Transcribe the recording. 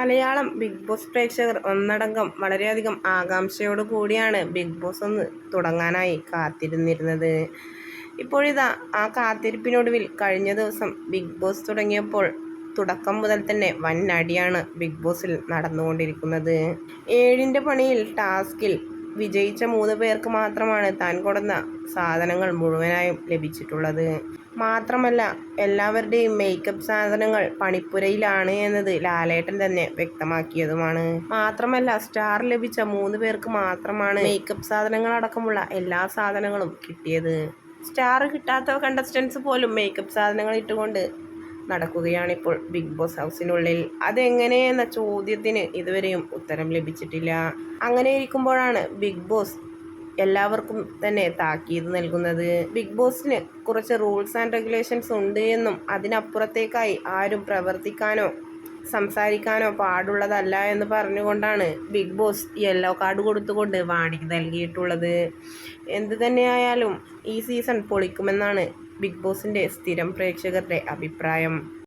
Malayalam big boss പ്രേക്ഷകർ ഒന്നടങ്കം വളരെയധികം ആകാംക്ഷയോടു കൂടിയാണ് ബിഗ് ബോസ് ഒന്ന് തുടങ്ങാനായി കാത്തിരുന്നിരുന്നത്. ഇപ്പോഴിതാ ആ കാത്തിരിപ്പിനൊടുവിൽ കഴിഞ്ഞ ദിവസം ബിഗ് ബോസ് തുടങ്ങിയപ്പോൾ തുടക്കം മുതൽ തന്നെ വൻ അടിയാണ് ബിഗ് ബോസിൽ നടന്നുകൊണ്ടിരിക്കുന്നത്. ഏഴിന്റെ പണിയിൽ ടാസ്കിൽ വിജയിച്ച മൂന്ന് പേർക്ക് മാത്രമാണ് താൻ കൊടുന്ന സാധനങ്ങൾ മുഴുവനായും ലഭിച്ചിട്ടുള്ളത്. മാത്രമല്ല എല്ലാവരുടെയും മേക്കപ്പ് സാധനങ്ങൾ പണിപ്പുരയിലാണ് എന്നത് ലാലേട്ടൻ തന്നെ വ്യക്തമാക്കിയതുമാണ്. മാത്രമല്ല സ്റ്റാർ ലഭിച്ച മൂന്ന് പേർക്ക് മാത്രമാണ് മേക്കപ്പ് സാധനങ്ങൾ അടക്കമുള്ള എല്ലാ സാധനങ്ങളും കിട്ടിയത്. സ്റ്റാർ കിട്ടാത്ത കണ്ടസ്റ്റൻസ് പോലും മേക്കപ്പ് സാധനങ്ങൾ ഇട്ടുകൊണ്ട് നടക്കുകയാണിപ്പോൾ ബിഗ് ബോസ് ഹൗസിനുള്ളിൽ. അതെങ്ങനെയെന്ന ചോദ്യത്തിന് ഇതുവരെയും ഉത്തരം ലഭിച്ചിട്ടില്ല. അങ്ങനെ ഇരിക്കുമ്പോഴാണ് ബിഗ് ബോസ് എല്ലാവർക്കും തന്നെ താക്കീത് നൽകുന്നത്. ബിഗ് ബോസിന് കുറച്ച് റൂൾസ് ആൻഡ് റെഗുലേഷൻസ് ഉണ്ട് എന്നും അതിനപ്പുറത്തേക്കായി ആരും പ്രവർത്തിക്കാനോ സംസാരിക്കാനോ പാടുള്ളതല്ല എന്ന് പറഞ്ഞുകൊണ്ടാണ് ബിഗ് ബോസ് യെല്ലോ കാർഡ് കൊടുത്തുകൊണ്ട് വാണിംഗ് നൽകിയിട്ടുള്ളത്. എന്തു തന്നെയായാലും ഈ സീസൺ പൊളിക്കുമെന്നാണ് ബിഗ് ബോസിന്റെ സ്ഥിരം പ്രേക്ഷകരുടെ അഭിപ്രായം.